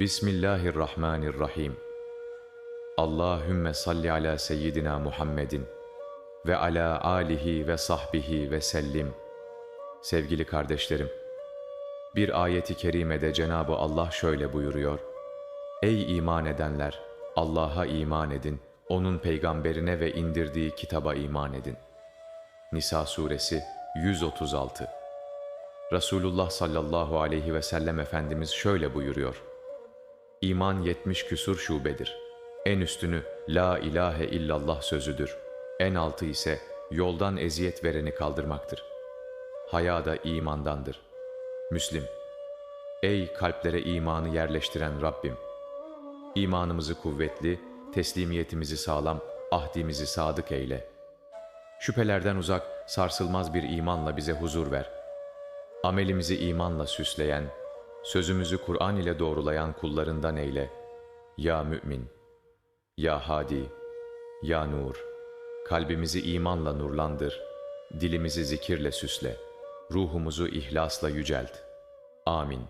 Bismillahirrahmanirrahim. Allahümme salli ala seyyidina Muhammedin ve ala alihi ve sahbihi ve sellim. Sevgili kardeşlerim, bir ayeti kerimede Cenabı Allah şöyle buyuruyor. Ey iman edenler! Allah'a iman edin, O'nun peygamberine ve indirdiği kitaba iman edin. Nisa suresi 136 Resulullah sallallahu aleyhi ve sellem Efendimiz şöyle buyuruyor. İman yetmiş küsur şubedir. En üstünü La ilahe illallah sözüdür. En altı ise yoldan eziyet vereni kaldırmaktır. Haya da imandandır. Müslim Ey kalplere imanı yerleştiren Rabbim! İmanımızı kuvvetli, teslimiyetimizi sağlam, ahdimizi sadık eyle. Şüphelerden uzak, sarsılmaz bir imanla bize huzur ver. Amelimizi imanla süsleyen, sözümüzü Kur'an ile doğrulayan kullarından eyle. Ya mümin, ya hadi, ya nur, kalbimizi imanla nurlandır, dilimizi zikirle süsle, ruhumuzu ihlasla yücelt. Amin.